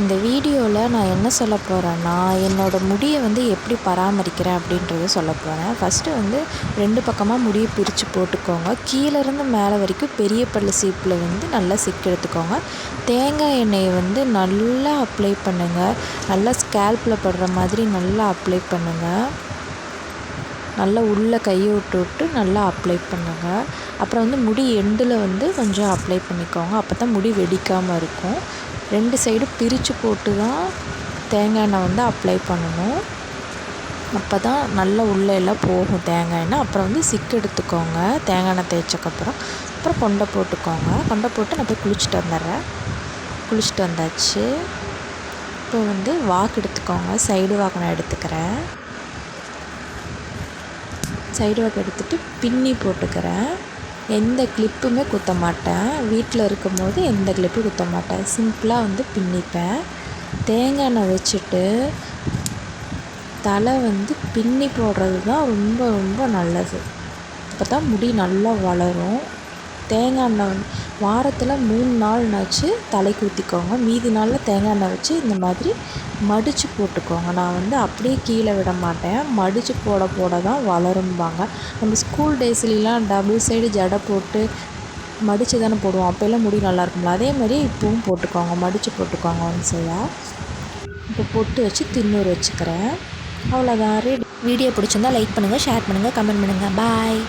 இந்த வீடியோவில் நான் என்ன சொல்ல போகிறேன்னா என்னோடய முடியை வந்து எப்படி பராமரிக்கிறேன் அப்படின்றத சொல்ல போகிறேன் ஃபஸ்ட்டு வந்து ரெண்டு பக்கமாக முடியை பிரித்து போட்டுக்கோங்க. கீழேருந்து மேலே வரைக்கும் பெரிய பல்லு சீப்பில் வந்து நல்லா சிக்கெடுத்துக்கோங்க தேங்காய் எண்ணெயை வந்து நல்லா அப்ளை பண்ணுங்கள் நல்லா ஸ்கேல்பில் படுற மாதிரி நல்லா அப்ளை பண்ணுங்கள் நல்லா உள்ளே கையை விட்டு விட்டு நல்லா அப்ளை பண்ணுங்கள் அப்புறம் வந்து முடி எண்டில் வந்து கொஞ்சம் அப்ளை பண்ணிக்கோங்க. அப்போ தான் முடி வெடிக்காமல் இருக்கும். ரெண்டு சைடும் பிரித்து போட்டு தான் தேங்காய் எண்ணெய் வந்து அப்ளை பண்ணணும். அப்போ தான் நல்லா உள்ளே எல்லாம் போகும் தேங்காய் எண்ணெய். அப்புறம் வந்து சிக்கு எடுத்துக்கோங்க. தேங்காய் எண்ணெய் தேய்ச்சக்கப்புறம் அப்புறம். கொண்டை போட்டுக்கோங்க. கொண்டை போட்டு நான் போய் குளிச்சுட்டு வந்துடுறேன். குளிச்சுட்டு வந்தாச்சு. இப்போ வந்து வாக்கு எடுத்துக்கோங்க. சைடு வாக்கு நான் எடுத்துக்கிறேன். சைடு வாக்கு எடுத்துகிட்டு பின்னி போட்டுக்கிறேன். எந்த கிளிப்புமே குத்த மாட்டேன். வீட்டில் இருக்கும்போது எந்த கிளிப்பும் குத்த மாட்டேன். சிம்பிளாக வந்து பின்னிப்பேன். தேங்காய் எண்ணெய் வச்சுட்டு தலை வந்து பின்னி போடுறது தான் ரொம்ப ரொம்ப நல்லது. அப்போ தான் முடி நல்லா வளரும். தேங்காய் எண்ணெய் வந்து வாரத்தில் மூணு நாள்னாச்சு தலைக்கு ஊற்றிக்கோங்க மீதி நாளில் தேங்காய் எண்ணெய் வச்சு இந்த மாதிரி மடித்து போட்டுக்கோங்க. நான் வந்து அப்படியே கீழே விட மாட்டேன். மடித்து போட போட தான் வளரும்பாங்க. நம்ம ஸ்கூல் டேஸ்லலாம் டபுள் சைடு ஜடை போட்டு மடித்து தானே போடுவோம். அப்போல்லாம் முடி நல்லா இருக்கும்ல. அதே மாதிரி இப்போவும் போட்டுக்கோங்க. மடித்து போட்டுக்கோங்க ஒன் சைடாக இப்போ பொட்டு வச்சு தின்னூறு வச்சுக்கிறேன். அவ்வளோதான். ரெடி வீடியோ பிடிச்சிருந்தா லைக் பண்ணுங்கள் ஷேர் பண்ணுங்கள் கமெண்ட் பண்ணுங்கள் பாய்